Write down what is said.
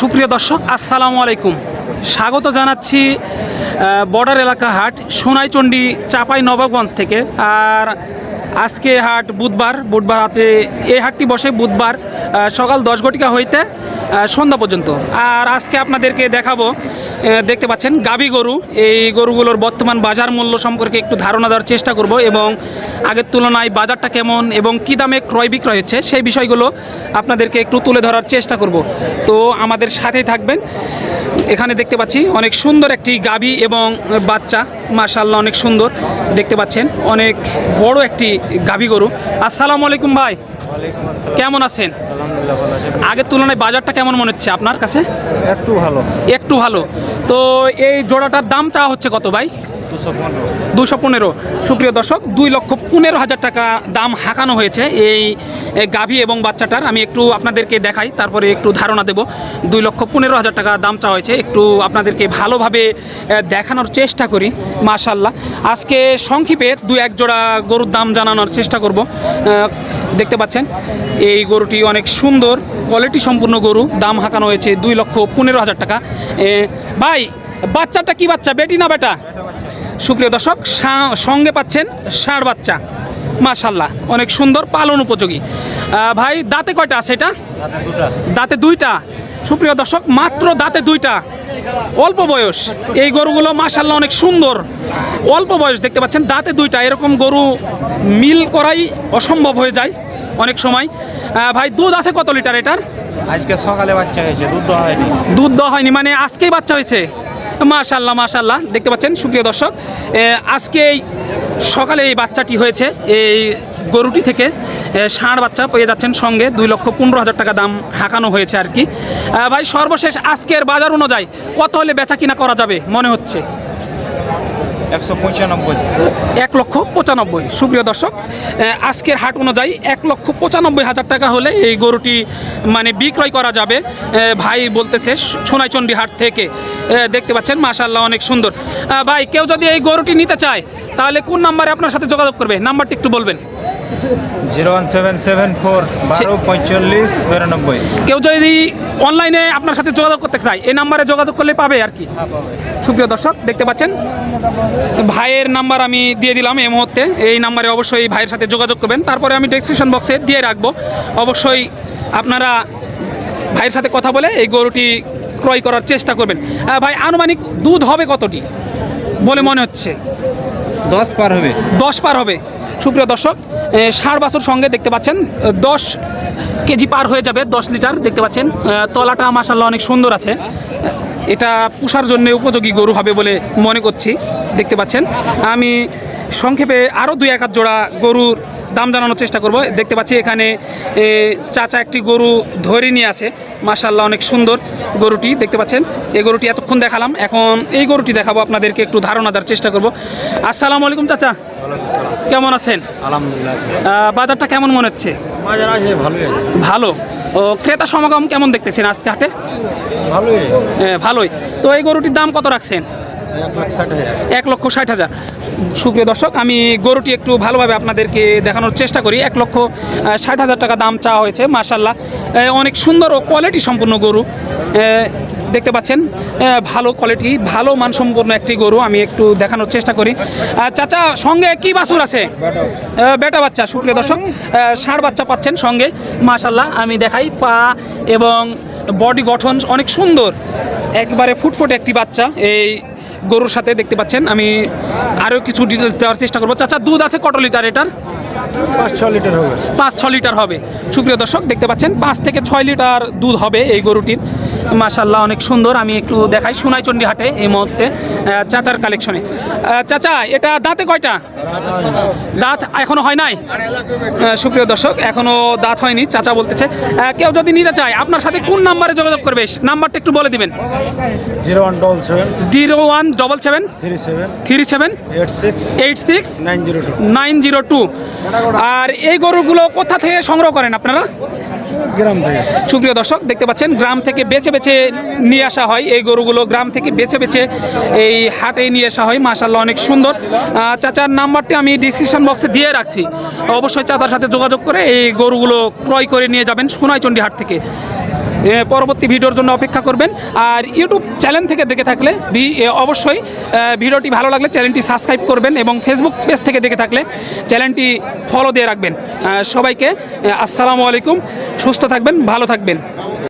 সুপ্রিয় দর্শক, আসসালামু আলাইকুম। স্বাগত জানাচ্ছি বর্ডার এলাকা হাট সোনাইচন্ডী চাপাই, নবাবগঞ্জ থেকে। আর আজকে হাট বুধবার বুধবার হাতে এই হাটটি বসে বুধবার সকাল দশ ঘটিকা হইতে সন্ধ্যা পর্যন্ত। আর আজকে আপনাদেরকে দেখাবো দেখতে পাচ্ছেন গাবি গরু। এই গরুগুলোর বর্তমান বাজার মূল্য সম্পর্কে একটু ধারণা দেওয়ার চেষ্টা করব এবং আগের তুলনায় বাজারটা কেমন এবং কী দামে ক্রয় বিক্রয় হচ্ছে সেই বিষয়গুলো আপনাদেরকে একটু তুলে ধরার চেষ্টা করব। তো আমাদের সাথেই থাকবেন। এখানে দেখতে পাচ্ছি অনেক সুন্দর একটি গাবি এবং বাচ্চা। মাশাল্লাহ অনেক সুন্দর। দেখতে পাচ্ছেন অনেক বড় একটি গাভী গরু। আসসালামু আলাইকুম ভাই। কেমন আছেন? আগের তুলনায় বাজারটা কেমন মনে হচ্ছে আপনার কাছে? একটু ভালো। একটু ভালো। তো এই জোড়াটার দাম চাওয়া হচ্ছে কত ভাই? দুশো পনেরো। সুপ্রিয় দর্শক, দুই লক্ষ পনেরো হাজার টাকা দাম হাঁকানো হয়েছে এই গাভী এবং বাচ্চাটার। আমি একটু আপনাদেরকে দেখাই, তারপরে একটু ধারণা দেব। দুই লক্ষ পনেরো হাজার টাকা দাম চাওয়া হয়েছে। একটু আপনাদেরকে ভালোভাবে দেখানোর চেষ্টা করি মাশাল্লাহ আজকে সংক্ষেপে দু এক জোড়া গরুর দাম জানানোর চেষ্টা করব। দেখতে পাচ্ছেন, এই গরুটি অনেক সুন্দর, কোয়ালিটি সম্পূর্ণ গরু, দাম হাঁকানো হয়েছে দুই লক্ষ পনেরো হাজার টাকা। ভাই, বাচ্চাটা কি বাচ্চা? বেটি না বেটা? সুপ্রিয় দর্শক সঙ্গে পাচ্ছেন ষাঁড় বাচ্চা। মাশাল্লাহ অনেক সুন্দর পালন উপযোগী। ভাই দাঁতে কয়টা আছে এটা? দাঁতে দুইটা। সুপ্রিয় দর্শক মাত্র দাঁতে দুইটা। অল্প বয়স। এই গরুগুলো মাশাল্লাহ অনেক সুন্দর। অল্প বয়স দেখতে পাচ্ছেন দাঁতে দুইটা। এরকম গরু মিল করাই অসম্ভব হয়ে যায় অনেক সময়। ভাই দুধ আছে কত লিটার এটার? আজকে সকালে বাচ্চা হয়েছে দুধ দেওয়া হয়নি। দুধ দেওয়া হয়নি মানে আজকেই বাচ্চা হয়েছে? মাশাল্লাহ মাশাল্লাহ। দেখতে পাচ্ছেন, সুপ্রিয় দর্শক আজকে সকালে এই বাচ্চাটি হয়েছে। এই গরুটি থেকে ষাঁড় বাচ্চা পেয়ে যাচ্ছেন সঙ্গে। দুই লক্ষ পনেরো হাজার টাকা দাম হাঁকানো হয়েছে আর কি। ভাই, সর্বশেষ আজকের বাজার অনুযায়ী কত হলে বেচা কিনা করা যাবে মনে হচ্ছে? একশো এক লক্ষ পঁচানব্বই, সুপ্রিয় দর্শক আজকের হাট অনুযায়ী এক লক্ষ পঁচানব্বই হাজার টাকা হলে এই গরুটি মানে বিক্রয় করা যাবে। ভাই বলতেছে, সোনাইচন্ডী হাট থেকে। দেখতে পাচ্ছেন মাশাল্লাহ অনেক সুন্দর। ভাই, কেউ যদি এই গরুটি নিতে চায়, তাহলে কোন নাম্বারে আপনার সাথে যোগাযোগ করবে? নাম্বারটি একটু বলবেন। Zero one seven seven four বারো পঁয়তাল্লিশ বিরানব্বই। কেউ যদি অনলাইনে আপনার সাথে যোগাযোগ করতে চায় এই নাম্বারে যোগাযোগ করলে পাবে আর কি। সুপ্রিয় দর্শক দেখতে পাচ্ছেন? ভাইয়ের নাম্বার আমি দিয়ে দিলাম এই মুহূর্তে। এই নাম্বারে অবশ্যই ভাইয়ের সাথে যোগাযোগ করবেন। তারপরে আমি ডেসক্রিপশন বক্সে দিয়ে রাখব। অবশ্যই আপনারা ভাইয়ের সাথে কথা বলে এই গরুটি ক্রয় করার চেষ্টা করবেন। ভাই আনুমানিক দুধ হবে কতটি? বলে মনে হচ্ছে। দশ পার হবে। দশ পার হবে। সুপ্রিয় দর্শক ষাঁড় বাছুর সঙ্গে দেখতে পাচ্ছেন দশ কেজি পার হয়ে যাবে, দশ লিটার দেখতে পাচ্ছেন। তলাটা মাসাল্লাহ অনেক সুন্দর আছে। এটা পুষার জন্য উপযোগী গরু হবে বলে মনে করছি, দেখতে পাচ্ছেন। আমি সংক্ষেপে আরও দুই এক জোড়া গরুর দাম জানানোর চেষ্টা করব। দেখতে পাচ্ছি এখানে চাচা একটি গরু ধরে নিয়ে আছে। মাশাল্লাহ অনেক সুন্দর গরুটি দেখতে পাচ্ছেন? এই গরুটি এতক্ষণ দেখালাম। এখন এই গরুটি দেখাবো আপনাদেরকে একটু ধারণা দেওয়ার চেষ্টা করব। আসসালামু আলাইকুম চাচা। কেমন আছেন? আলহামদুলিল্লাহ বাজারটা কেমন মনে হচ্ছে? বাজার আছে ভালোই ভালো। ও ক্রেতা সমাগম কেমন দেখতেছেন আজকে হাটে? ভালোই। এ, ভালোই। তো এই গরুটির দাম কত রাখছেন? এক লক্ষ ষাট হাজার। সুপ্রিয় দর্শক, আমি গরুটি একটু ভালোভাবে আপনাদেরকে দেখানোর চেষ্টা করি। এক লক্ষ ষাট হাজার টাকা দাম চাওয়া হয়েছে মাসাল্লাহ অনেক সুন্দর ও কোয়ালিটি সম্পূর্ণ গরু। দেখতে পাচ্ছেন ভালো কোয়ালিটি ভালো মানসম্পন্ন একটি গরু। আমি একটু দেখানোর চেষ্টা করি। চাচা, সঙ্গে কি বাছুর আছে? বেটা বাচ্চা, সুপ্রিয় দর্শক। ষাঁড় বাচ্চা পাচ্ছেন সঙ্গে মাশাল্লাহ আমি দেখাই, পা এবং বডি গঠন অনেক সুন্দর। একবারে ফুটফুট একটি বাচ্চা। এই গরুর সাথে দেখতে পাচ্ছেন। আমি আরও কিছু ডিটেলস দেওয়ার চেষ্টা করব। চাচা, দুধ আছে কত লিটার এটার? পাঁচ ছ লিটার হবে। পাঁচ ছ লিটার হবে। সুপ্রিয় দর্শক দেখতে পাচ্ছেন পাঁচ থেকে ছয় লিটার দুধ হবে এই গরুটির। মাশাল্লাহ অনেক সুন্দর। আমি একটু দেখাই সোনাইচন্ডী হাটে এই মুহূর্তে চাচার কালেকশনে চাচা এটা দাঁতে কয়টা? দাঁত এখনও হয় নাই? সুপ্রিয় দর্শক এখনও দাঁত হয়নি চাচা বলতেছে। কেউ যদি নিতে চায় আপনার সাথে কোন নাম্বারে যোগাযোগ করবে? নাম্বারটা একটু বলে দিবেন। Zero one double seven. Zero one double seven three seven. Three seven eight six eight six nine zero two. Nine zero two. আর এই গরুগুলো কোথা থেকে সংগ্রহ করেন আপনারা? গ্রাম থেকে। সুপ্রিয় দর্শক দেখতে পাচ্ছেন গ্রাম থেকে বেছে বেছে নিয়ে আসা হয় এই গরুগুলো। গ্রাম থেকে বেছে বেছে এই হাটে নিয়ে আসা হয়। মাশাল্লাহ অনেক সুন্দর। চাচার নাম্বারটি আমি ডিসক্রিপশন বক্সে দিয়ে রাখছি। অবশ্যই চাচার সাথে যোগাযোগ করে এই গরুগুলো ক্রয় করে নিয়ে যাবেন সোনাইচন্ডী হাট থেকে। পরবর্তী ভিডিওর জন্য অপেক্ষা করবেন। আর ইউটিউব চ্যানেল থেকে দেখে থাকলে অবশ্যই ভিডিওটি ভালো লাগলে চ্যানেলটি সাবস্ক্রাইব করবেন এবং ফেসবুক পেজ থেকে দেখে থাকলে চ্যানেলটি ফলো দিয়ে রাখবেন। সবাইকে আসসালামু আলাইকুম, সুস্থ থাকবেন, ভালো থাকবেন।